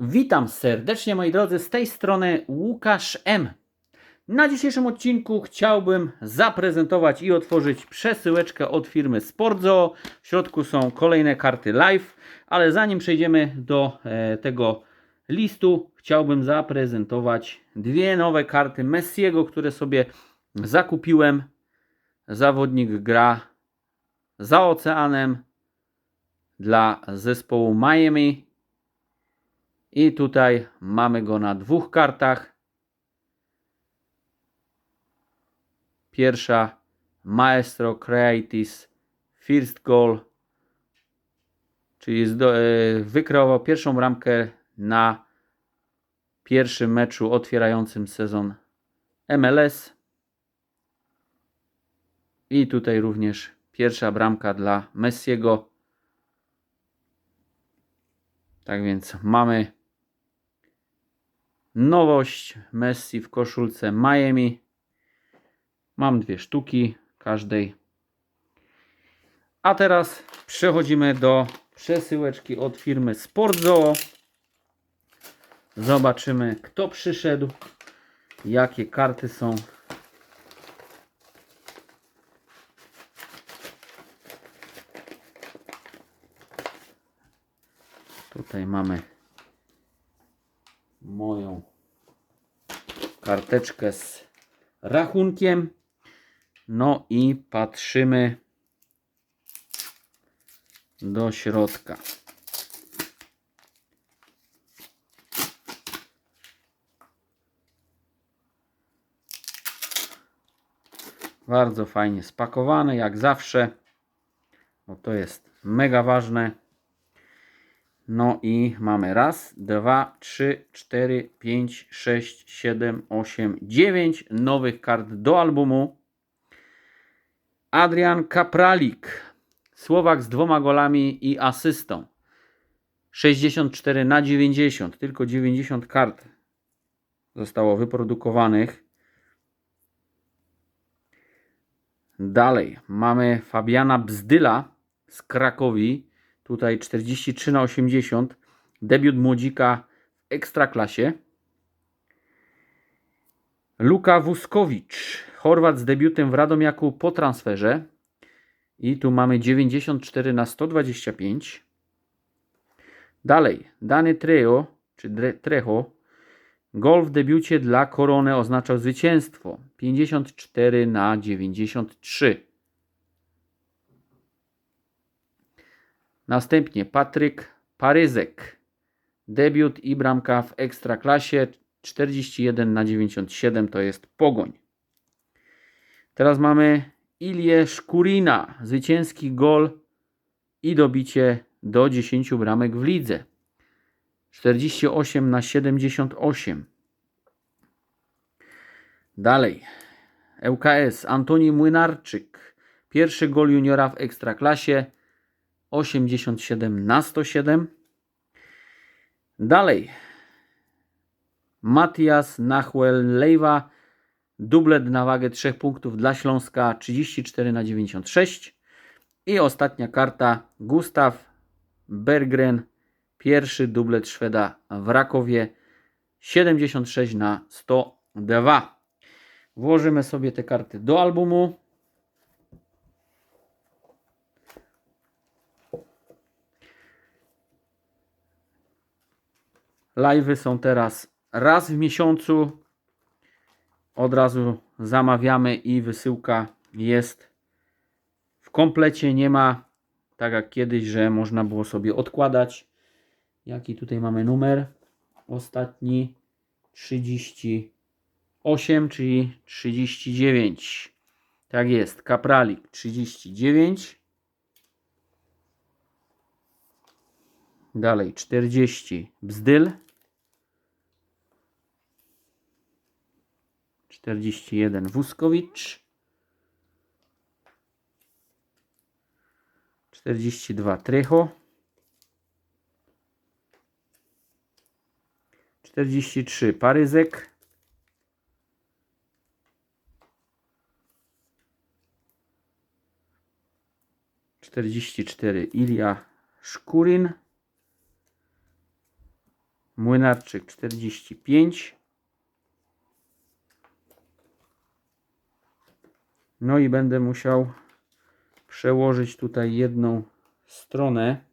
Witam serdecznie moi drodzy, z tej strony Łukasz M. Na dzisiejszym odcinku chciałbym zaprezentować i otworzyć przesyłeczkę od firmy Sportzo. W środku są kolejne karty live, ale zanim przejdziemy do e, tego listu, chciałbym zaprezentować dwie nowe karty Messiego, które sobie zakupiłem. Zawodnik gra za oceanem dla zespołu Miami. I tutaj mamy go na dwóch kartach. Pierwsza Maestro Creatis First Goal, czyli e, wykreował pierwszą bramkę na pierwszym meczu otwierającym sezon MLS. I tutaj również pierwsza bramka dla Messiego. Tak więc mamy nowość Messi w koszulce Miami. Mam dwie sztuki każdej. A teraz przechodzimy do przesyłeczki od firmy Sportzoo. Zobaczymy kto przyszedł, jakie karty są. Tutaj mamy karteczkę z rachunkiem. No i patrzymy do środka. Bardzo fajnie spakowane, jak zawsze. Bo to jest mega ważne. No i mamy raz, dwa, trzy, cztery, pięć, sześć, siedem, osiem, dziewięć nowych kart do albumu. Adrian Kapralik, Słowak z dwoma golami i asystą. 64 na 90, tylko 90 kart zostało wyprodukowanych. Dalej mamy Fabiana Bzdyla z Krakowi. Tutaj 43 na 80. Debiut młodzika w ekstraklasie. Luka Wuskowicz, Chorwat z debiutem w Radomiaku po transferze. I tu mamy 94 na 125. Dalej, Dany Trejo, czy Trejo, gol w debiucie dla Korony oznaczał zwycięstwo. 54 na 93. Następnie Patryk Paryzek. Debiut i bramka w ekstraklasie 41 na 97 to jest Pogoń. Teraz mamy Ilię Szkurina. Zwycięski gol i dobicie do 10 bramek w lidze. 48 na 78. Dalej. ŁKS Antoni Młynarczyk. Pierwszy gol juniora w ekstraklasie 87 na 107. Dalej. Matias Nahuel Lejwa. Dublet na wagę 3 punktów dla Śląska 34 na 96. I ostatnia karta Gustaw Berggren. Pierwszy dublet Szweda w Rakowie 76 na 102. Włożymy sobie te karty do albumu. Live'y są teraz raz w miesiącu. Od razu zamawiamy i wysyłka jest w komplecie. Nie ma tak jak kiedyś, że można było sobie odkładać. Jaki tutaj mamy numer? Ostatni 38, czyli 39. Tak jest, kapralik 39. Dalej 40 bzdyl. 41 Wuskowicz. 42 Trycho. 43 Paryzek. Czterdzieści cztery Ilia Szkurin. Młynarczyk 45. No i będę musiał przełożyć tutaj jedną stronę.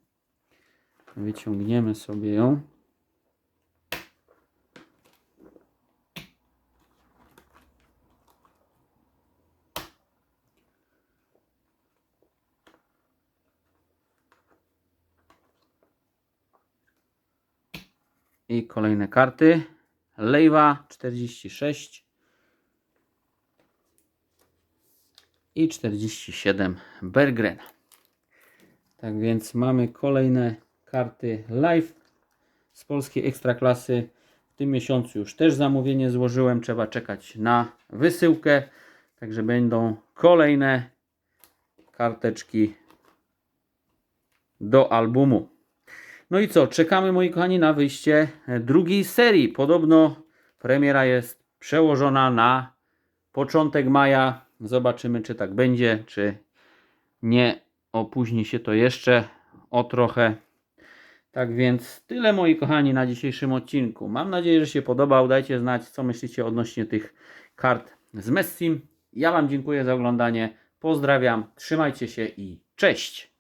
Wyciągniemy sobie ją. I kolejne karty. Lejwa 46 i 47 Bergrena. Tak więc mamy kolejne karty live z polskiej ekstraklasy. W tym miesiącu już też zamówienie złożyłem. Trzeba czekać na wysyłkę. Także będą kolejne karteczki do albumu. No i co? Czekamy, moi kochani, na wyjście drugiej serii. Podobno premiera jest przełożona na początek maja. Zobaczymy, czy tak będzie, czy nie opóźni się to jeszcze o trochę. Tak więc tyle, moi kochani, na dzisiejszym odcinku. Mam nadzieję, że się podobał. Dajcie znać, co myślicie odnośnie tych kart z Messim. Ja Wam dziękuję za oglądanie. Pozdrawiam, trzymajcie się i cześć!